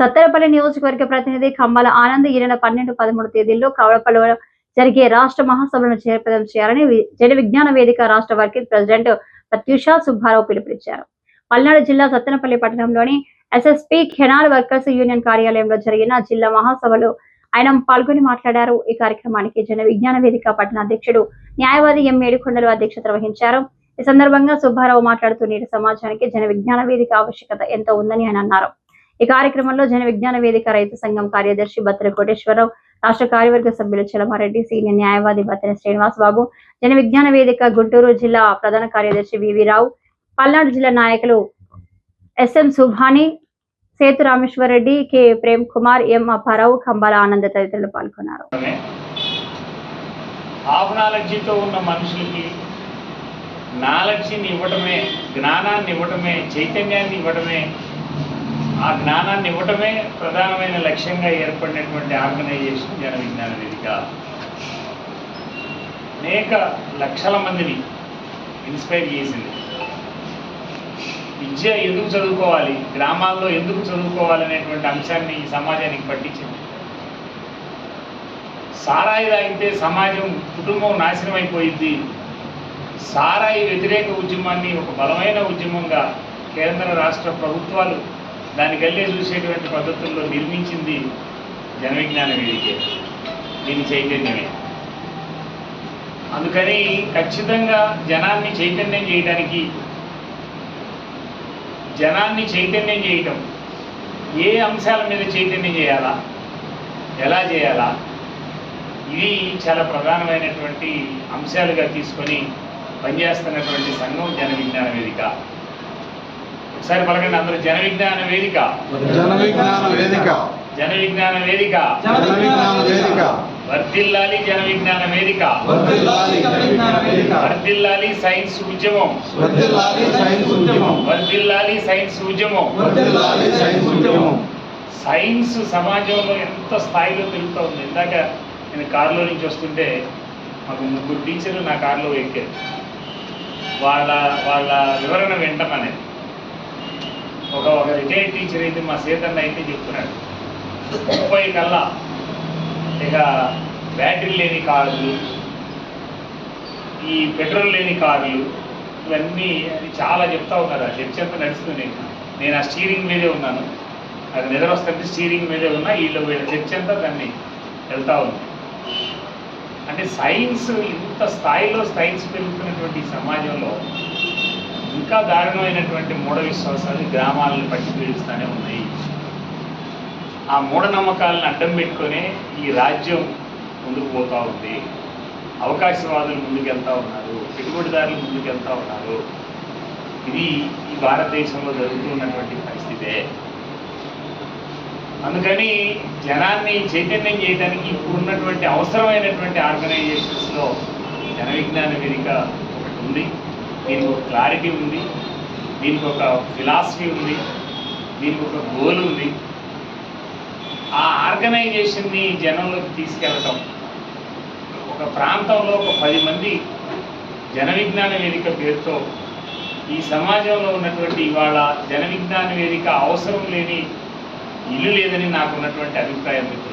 సత్తెరపల్లి నియోజకవర్గ ప్రతినిధి కమ్మల ఆనంద్ ఈ నెల పన్నెండు పదమూడు తేదీల్లో కవలపల్లిలో జరిగే రాష్ట్ర మహాసభలను చేపదం చేయాలని జన విజ్ఞాన వేదిక రాష్ట్ర వర్కింగ్ ప్రెసిడెంట్ ప్రత్యూష సుబ్బారావు పిలుపునిచ్చారు. పల్నాడు జిల్లా సత్తెనపల్లి పట్టణంలోని ఎస్ఎస్పి కెనాల్ వర్కర్స్ యూనియన్ కార్యాలయంలో జరిగిన జిల్లా మహాసభలో ఆయన పాల్గొని మాట్లాడారు. ఈ కార్యక్రమానికి జన విజ్ఞాన వేదిక పట్టణ అధ్యక్షుడు న్యాయవాది ఎం ఏడుకొండలు అధ్యక్షత వహించారు. ఈ సందర్భంగా సుబ్బారావు మాట్లాడుతూ నేటి సమాజానికి జన విజ్ఞాన వేదిక ఆవశ్యకత ఎంతో ఉందని ఆయన అన్నారు. ఈ కార్యక్రమంలో జన విజ్ఞాన వేదిక రైతు సంఘం కార్యదర్శి బత్తెల కోటేశ్వరరావు రాష్ట్ర కార్యవర్గ సభ్యులు చలమారెడ్డి సీనియర్ న్యాయవాది భత్ర శ్రీనివాస్ బాబు జన విజ్ఞాన వేదిక గుంటూరు జిల్లా ప్రధాన కార్యదర్శి వివి రావు పల్నాడు జిల్లా నాయకులు S M Subhani Sethu Rameswara Reddy K Prem Kumar M Apparao Kambala Ananda తదితరులు పాల్గొన్నారు. హాఫ్ ఉన్న మనుషులకి నాలెడ్జిని ఇవ్వటమే జ్ఞానాన్ని ఇవ్వటమే చైతన్యాన్ని ఇవ్వటమే ఆ జ్ఞానాన్ని ఇవ్వటమే ప్రధానమైన లక్ష్యంగా ఏర్పడినటువంటి ఆర్గనైజేషన్ జన విజ్ఞాన వేదిక. అనేక లక్షల మందిని ఇన్స్పైర్ చేసింది. విద్య ఎందుకు చదువుకోవాలి? గ్రామాల్లో ఎందుకు చదువుకోవాలి అనేటువంటి అంశాన్ని ఈ సమాజానికి పట్టించింది. సారాయి తాగితే సమాజం కుటుంబం నాశనం అయిపోయింది సారాయి వ్యతిరేక ఉద్యమాన్ని ఒక బలమైన ఉద్యమంగా కేంద్ర రాష్ట్ర ప్రభుత్వాలు దానికి వెళ్ళే చూసేటువంటి పద్ధతుల్లో నిర్మించింది జన విజ్ఞాన వేదికే దీని చైతన్యమే. అందుకని ఖచ్చితంగా జనాన్ని చైతన్యం చేయడానికి జనాన్ని చైతన్యం చేయటం ఏ అంశాల మీద చైతన్యం చేయాలా ఎలా చేయాలా ఇవి చాలా ప్రధానమైనటువంటి అంశాలుగా తీసుకొని పనిచేస్తున్నటువంటి సంఘం జన విజ్ఞాన వేదిక. ఒకసారి పలకండి అందరూ. జన విజ్ఞాన వేదిక. జన విజ్ఞాన వేదిక. జన విజ్ఞాన వేదిక. జన విజ్ఞాన వేదిక. వర్ధిల్లాలి జన విజ్ఞాన వేదిక. వర్ధిల్లాలి జన విజ్ఞాన వేదిక. వర్ధిల్లాలి సైన్స్ ఉద్యమం. వర్ధిల్లాలి సైన్స్ ఉద్యమం. వర్ధిల్లాలి సైన్స్ ఉద్యమం. వర్ధిల్లాలి సైన్స్ ఉద్యమం. సైన్స్ సమాజంలో ఎంత స్థాయిలో పెరుగుతూ ఉంది. ఇందాక నేను కారులో నుంచి వస్తుంటే మాకు ముగ్గురు టీచర్లు నా కారులో ఎక్కారు. వాళ్ళ వాళ్ళ వివరణ వింటమనేది ఒక ఒక రిటైర్డ్ టీచర్ అయితే మా సీతన్న అయితే చెప్తున్నాడు. ముప్పై కల్లా ఇక బ్యాటరీ లేని కార్లు ఈ పెట్రోల్ లేని కార్లు ఇవన్నీ అది చాలా చెప్తా ఉన్నారు ఆ చర్చ అంతా నడుస్తుంది. నేను ఆ స్టీరింగ్ మీదే ఉన్నాను. అది నిద్ర వస్తుంటే స్టీరింగ్ మీదే ఉన్నా వీళ్ళు వీళ్ళ చర్చ అంతా దాన్ని వెళ్తా ఉంది. అంటే సైన్స్ ఇంత స్థాయిలో సైన్స్ పెరుగుతున్నటువంటి సమాజంలో ఇంకా దారుణమైనటువంటి మూఢ విశ్వాసాలు గ్రామాలను పట్టి పీడిస్తూనే ఉన్నాయి. ఆ మూఢనమ్మకాలను అడ్డం పెట్టుకొని ఈ రాజ్యం ముందుకు పోతూ ఉంది. అవకాశవాదులు ముందుకెళ్తా ఉన్నారు పెట్టుబడిదారులు ముందుకెళ్తా ఉన్నారు. ఇది ఈ భారతదేశంలో జరుగుతున్నటువంటి పరిస్థితే. అందుకని జనాన్ని చైతన్యం చేయడానికి ఇప్పుడు ఉన్నటువంటి అవసరమైనటువంటి ఆర్గనైజేషన్స్లో జన విజ్ఞాన వేదిక ఒకటి ఉంది. దీనికి ఒక క్లారిటీ ఉంది దీనికి ఒక ఫిలాసఫీ ఉంది దీనికి ఒక గోల్ ఉంది ఆ ఆర్గనైజేషన్ని జనంలోకి తీసుకెళ్ళటం ఒక ప్రాంతంలో ఒక పది మంది జన విజ్ఞాన వేదిక పేరుతో ఈ సమాజంలో ఉన్నటువంటి ఇవాళ జన విజ్ఞాన వేదిక అవసరం లేని ఇల్లు లేదని నాకు ఉన్నటువంటి అభిప్రాయం మిత్రులారా.